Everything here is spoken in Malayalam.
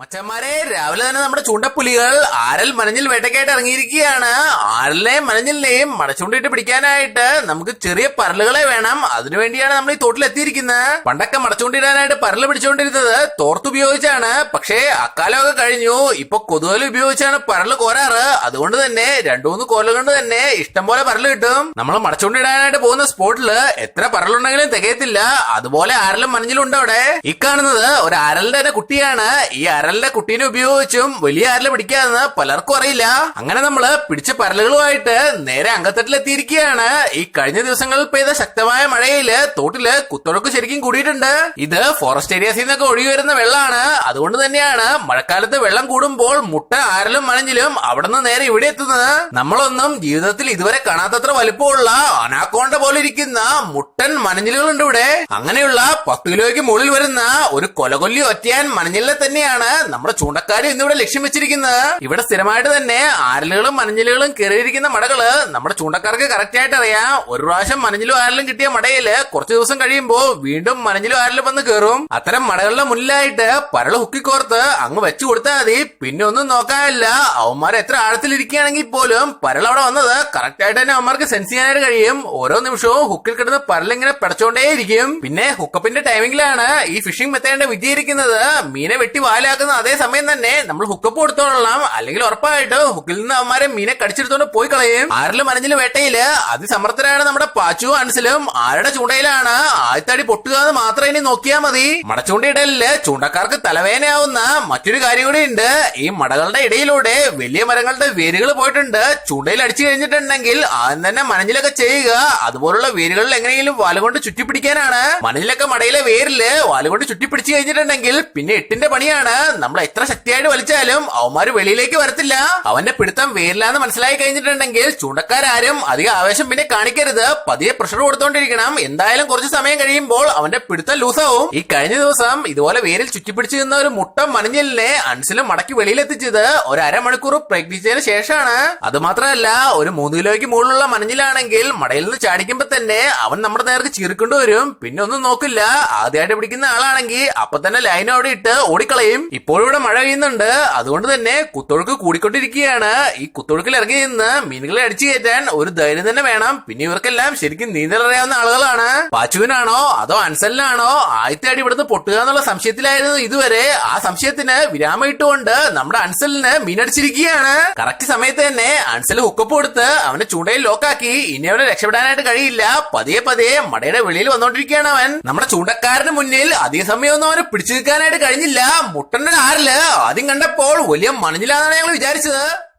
മച്ചന്മാരെ രാവിലെ തന്നെ നമ്മുടെ ചൂണ്ടപ്പുലികൾ ആരൽ മനഞ്ഞിൽ വേട്ടയ്ക്കായിട്ട് ഇറങ്ങിയിരിക്കുകയാണ്. ആരലിനെയും മനഞ്ഞിലിനെയും മടച്ചുണ്ടിട്ട് പിടിക്കാനായിട്ട് നമുക്ക് ചെറിയ പരലുകളെ വേണം. അതിനുവേണ്ടിയാണ് നമ്മൾ ഈ തോട്ടിൽ എത്തിയിരിക്കുന്നത്. പണ്ടൊക്കെ മടച്ചുകൊണ്ടിടാനായിട്ട് പരൽ പിടിച്ചുകൊണ്ടിരുന്നത് തോർത്തുപയോഗിച്ചാണ് പക്ഷേ അക്കാലമൊക്കെ കഴിഞ്ഞു. ഇപ്പൊ കൊതുകൽ ഉപയോഗിച്ചാണ് പരൽ കോരാറ്. അതുകൊണ്ട് തന്നെ രണ്ടു മൂന്ന് കോല കൊണ്ട് തന്നെ ഇഷ്ടം പോലെ പരൽ കിട്ടും. നമ്മൾ മടച്ചുകൊണ്ടിടാനായിട്ട് പോകുന്ന സ്പോട്ടിൽ എത്ര പരലുണ്ടെങ്കിലും തികയത്തില്ല. അതുപോലെ ആരലും മനഞ്ഞിലും ഉണ്ട് അവിടെ. ഈ കാണുന്നത് ഒരു ആരലിന്റെ തന്നെ കുട്ടിയാണ്. ഈ അരലിന്റെ കുട്ടീനെ ഉപയോഗിച്ചും വലിയ ആരല പിടിക്കാന്ന് പലർക്കും അറിയില്ല. അങ്ങനെ നമ്മൾ പിടിച്ച പരലുകളുമായിട്ട് നേരെ അങ്കത്തട്ടിലെത്തിയിരിക്കുകയാണ് ഈ കഴിഞ്ഞ ദിവസങ്ങളിൽ പെയ്ത ശക്തമായ മഴയിൽ തോട്ടിൽ കുത്തൊഴുക്ക് ശരിക്കും കൂടിയിട്ടുണ്ട്. ഇത് ഫോറസ്റ്റ് ഏരിയാസിൽ നിന്നൊക്കെ ഒഴുകി വരുന്ന വെള്ളമാണ്. അതുകൊണ്ട് തന്നെയാണ് മഴക്കാലത്ത് വെള്ളം കൂടുമ്പോൾ മുട്ട ആരലും മണഞ്ഞിലും അവിടെ നിന്ന് നേരെ ഇവിടെ എത്തുന്നത്. നമ്മളൊന്നും ജീവിതത്തിൽ ഇതുവരെ കാണാത്തത്ര വലിപ്പമുള്ള അനാക്കോണ്ട പോലെ ഇരിക്കുന്ന മുട്ടൻ മണഞ്ഞിലുകളുണ്ട് ഇവിടെ. അങ്ങനെയുള്ള പത്ത് കിലോയ്ക്ക് മുകളിൽ വരുന്ന ഒരു കൊലകൊല്ലി ഒറ്റയാൻ മണഞ്ഞിലെ തന്നെയാണ് നമ്മുടെ ചൂണ്ടക്കാരി ഇന്നിവിടെ ലക്ഷ്യം വെച്ചിരിക്കുന്നത്. ഇവിടെ സ്ഥിരമായിട്ട് തന്നെ ആരലുകളും മനഞ്ഞിലുകളും കയറിയിരിക്കുന്ന മടകൾ നമ്മുടെ ചൂണ്ടക്കാർക്ക് കറക്റ്റ് ആയിട്ട് അറിയാം. ഒരു പ്രാവശ്യം മനഞ്ഞിലും ആരലും കിട്ടിയ മടയിൽ കുറച്ച് ദിവസം കഴിയുമ്പോ വീണ്ടും മനഞ്ഞിലും ആരലും വന്ന് കയറും അത്തരം മടകളുടെ മുന്നിലായിട്ട് പരൾ ഹുക്കിക്കോർത്ത് അങ്ങ് വെച്ചു കൊടുത്താൽ മതി. പിന്നെ ഒന്നും നോക്കാനില്ല. അവന്മാർ എത്ര ആഴത്തിലിരിക്കുകയാണെങ്കിൽ പോലും പരൾ അവിടെ വന്നത് കറക്റ്റ് ആയിട്ട് തന്നെ അവന്മാർക്ക് സെൻസ് ചെയ്യാനായിട്ട് കഴിയും. ഓരോ നിമിഷവും ഹുക്കിൽ കിടന്ന് പരലിങ്ങനെ പിടച്ചോണ്ടേയിരിക്കും. പിന്നെ ഹുക്കപ്പിന്റെ ടൈമിംഗിലാണ് ഈ ഫിഷിംഗ് മെത്തേഡിന്റെ വിജയിരിക്കുന്നത് മീനെ വെട്ടി വാലാക്കുന്ന അതേ സമയം തന്നെ നമ്മൾ ഹുക്കപ്പ് കൊടുത്തോളാം. അല്ലെങ്കിൽ ഉറപ്പായിട്ട് ഹുക്കിൽ നിന്ന് അവന്മാരെ മീനെ കടിച്ചെടുത്തോണ്ട് പോയി കളയും. ആരിലും മനഞ്ഞിലും വേട്ടയിൽ അതിസമർത്ഥരാണ് നമ്മുടെ പാച്ചു അൻസിലും. ആരുടെ ചൂണ്ടയിലാണ്? ആദ്യത്തടി പൊട്ടുക എന്ന് മാത്രം ഇനി നോക്കിയാൽ മതി. മടച്ചൂണ്ടയിടലിൽ ചൂണ്ടക്കാർക്ക് തലവേദനയാവുന്ന മറ്റൊരു കാര്യം കൂടി ഉണ്ട്. ഈ മടകളുടെ ഇടയിലൂടെ വലിയ മരങ്ങളുടെ വേരുകൾ പോയിട്ടുണ്ട്. ചൂണ്ടയിൽ അടിച്ചു കഴിഞ്ഞിട്ടുണ്ടെങ്കിൽ ആദ്യം തന്നെ മനഞ്ഞിലൊക്കെ ചെയ്യുക. അതുപോലുള്ള വേരുകളിൽ എങ്ങനെയെങ്കിലും വാലുകൊണ്ട് ചുറ്റിപ്പിടിക്കാനാണ്. മനഞ്ഞിലൊക്കെ മടയിലെ വേരിൽ വാലുകൊണ്ട് ചുറ്റിപ്പിടിച്ചു കഴിഞ്ഞിട്ടുണ്ടെങ്കിൽ പിന്നെ എട്ടിന്റെ പണിയാണ്. നമ്മൾ എത്ര ശക്തിയായിട്ട് വലിച്ചാലും അവന്മാര് വെളിയിലേക്ക് വരത്തില്ല. അവന്റെ പിടുത്തം വേരില്ല എന്ന് മനസ്സിലായി കഴിഞ്ഞിട്ടുണ്ടെങ്കിൽ ചൂണ്ടക്കാരും അധിക ആവേശം പിന്നെ കാണിക്കരുത്. പതിയെ പ്രഷർ കൊടുത്തോണ്ടിരിക്കണം. എന്തായാലും കുറച്ച് സമയം കഴിയുമ്പോൾ അവന്റെ പിടുത്തം ലൂസാവും. ഈ കഴിഞ്ഞ ദിവസം ഇതുപോലെ വേരിൽ ചുറ്റിപ്പിടിച്ചു നിന്ന ഒരു മുട്ട മണിഞ്ഞലിനെ അൻസിലും മടക്കി വെളിയിലെത്തിച്ചത് ഒരു അരമണിക്കൂർ പ്രയത്നിച്ചതിന് ശേഷമാണ്. അത് മാത്രമല്ല ഒരു മൂന്ന് കിലോയ്ക്ക് മുകളിലുള്ള മണിഞ്ഞിലാണെങ്കിൽ മടയിൽ നിന്ന് ചാടിക്കുമ്പോ തന്നെ അവൻ നമ്മുടെ നേർക്ക് ചീർക്കേണ്ടി വരും. പിന്നെ ഒന്നും നോക്കില്ല. ആദ്യമായിട്ട് പിടിക്കുന്ന ആളാണെങ്കിൽ അപ്പൊ തന്നെ ലൈൻ അവിടെ ഇട്ട് ഓടിക്കളയും. ഇപ്പോഴും ഇവിടെ മഴ പെയ്യുന്നുണ്ട്. അതുകൊണ്ട് തന്നെ കുത്തൊഴുക്ക് കൂടിക്കൊണ്ടിരിക്കുകയാണ്. ഈ കുത്തൊഴുക്കിൽ ഇറങ്ങി നിന്ന് മീനുകളെ അടിച്ചു കയറ്റാൻ ഒരു ധൈര്യം തന്നെ വേണം. പിന്നെ ഇവർക്കെല്ലാം ശരിക്കും നീന്തൽ അറിയാവുന്ന ആളുകളാണ്. പാച്ചുവിനാണോ അതോ അൻസലിനാണോ? ആദ്യത്തെ അടി ഇവിടുന്ന് പൊട്ടുക എന്നുള്ള സംശയത്തിലായിരുന്നു ഇതുവരെ. ആ സംശയത്തിന് വിരാമം ഇട്ടുകൊണ്ട് നമ്മുടെ അൻസലിന് മീനടിച്ചിരിക്കുകയാണ്. കറക്റ്റ് സമയത്ത് തന്നെ അൻസൽ ഹുക്കപ്പ് കൊടുത്ത് അവനെ ചൂണ്ടയിൽ ലോക്കാക്കി ഇനി അവനെ രക്ഷപ്പെടാനായിട്ട് കഴിയില്ല. പതിയെ പതിയെ മടയുടെ വെളിയിൽ വന്നോണ്ടിരിക്കുകയാണ് അവൻ. നമ്മുടെ ചൂണ്ടക്കാരന് മുന്നിൽ അധിക സമയമൊന്നും അവനെ പിടിച്ചു നിൽക്കാനായിട്ട് കഴിഞ്ഞില്ല. മുട്ടന്റെ ആറിൽ ആദ്യം കണ്ടപ്പോൾ വലിയ മണിഞ്ഞില്ലാന്നാണ് ഞങ്ങൾ വിചാരിച്ചത്.